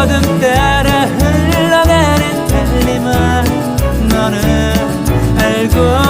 어둠 따라 흘러가는 달리만 너는 알고